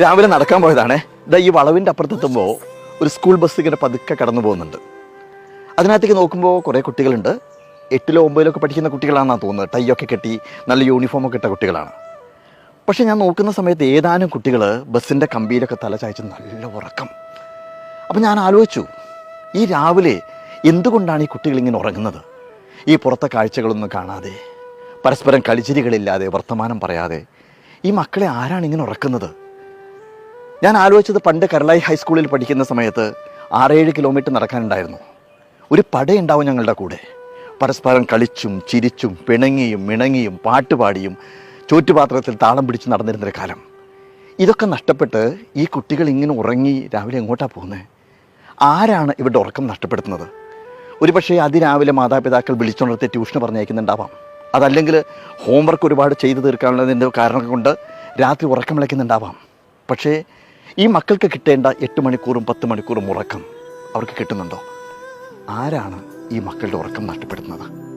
രാവിലെ നടക്കാൻ പോയതാണ്. ഇതാ ഈ വളവിന്റെ അപ്പുറത്തെത്തുമ്പോൾ ഒരു സ്കൂൾ ബസ് ഇങ്ങനെ പതുക്കെ കടന്നു പോകുന്നുണ്ട്. അതിനകത്തേക്ക് നോക്കുമ്പോൾ കുറേ കുട്ടികളുണ്ട്. എട്ടിലോ ഒമ്പതിലോ ഒക്കെ പഠിക്കുന്ന കുട്ടികളാണെന്നാണ് തോന്നുന്നത്. ടൈയൊക്കെ കെട്ടി നല്ല യൂണിഫോമൊക്കെ ഇട്ട കുട്ടികളാണ്. പക്ഷേ ഞാൻ നോക്കുന്ന സമയത്ത് ഏതാനും കുട്ടികൾ ബസ്സിന്റെ കമ്പിയിലൊക്കെ തല ചായച്ച് നല്ല ഉറക്കം. അപ്പം ഞാൻ ആലോചിച്ചു ഈ രാവിലെ എന്തുകൊണ്ടാണ് ഈ കുട്ടികൾ ഇങ്ങനെ ഉറങ്ങുന്നത്? ഈ പുറത്തെ കാഴ്ചകളൊന്നും കാണാതെ പരസ്പരം കളിച്ചിരികളില്ലാതെ വർത്തമാനം പറയാതെ ഈ മക്കളെ ആരാണ് ഇങ്ങനെ ഉറക്കുന്നത്? ഞാൻ ആലോചിച്ചത് പണ്ട് കരളായി ഹൈസ്കൂളിൽ പഠിക്കുന്ന സമയത്ത് ആറേഴ് കിലോമീറ്റർ നടക്കാനുണ്ടായിരുന്നു. ഒരു പടയുണ്ടാവും ഞങ്ങളുടെ കൂടെ. പരസ്പരം കളിച്ചും ചിരിച്ചും പിണങ്ങിയും മിണങ്ങിയും പാട്ടുപാടിയും ചോറ്റുപാത്രത്തിൽ താളം പിടിച്ച് നടന്നിരുന്നൊരു കാലം. ഇതൊക്കെ നഷ്ടപ്പെട്ട് ഈ കുട്ടികൾ ഇങ്ങനെ ഉറങ്ങി രാവിലെ എങ്ങോട്ടാണ് പോകുന്നത് ആരാണ് ഇവരുടെ ഉറക്കം നഷ്ടപ്പെടുത്തുന്നത്? ഒരുപക്ഷേ അതിരാവിലെ മാതാപിതാക്കൾ വിളിച്ചുണർത്തി ട്യൂഷന് പറഞ്ഞയക്കുന്നുണ്ടാവാം. അതല്ലെങ്കിൽ ഹോംവർക്ക് ഒരുപാട് ചെയ്തു തീർക്കാനുള്ളതിന്റെ കാരണം കൊണ്ട് രാത്രി ഉറക്കം വിളയ്ക്കുന്നുണ്ടാവാം. പക്ഷേ ഈ മക്കൾക്ക് കിട്ടേണ്ട എട്ട് മണിക്കൂറും പത്ത് മണിക്കൂറും ഉറക്കം അവർക്ക് കിട്ടുന്നുണ്ടോ? ആരാണ് ഈ മക്കളുടെ ഉറക്കം നഷ്ടപ്പെടുത്തുന്നത്?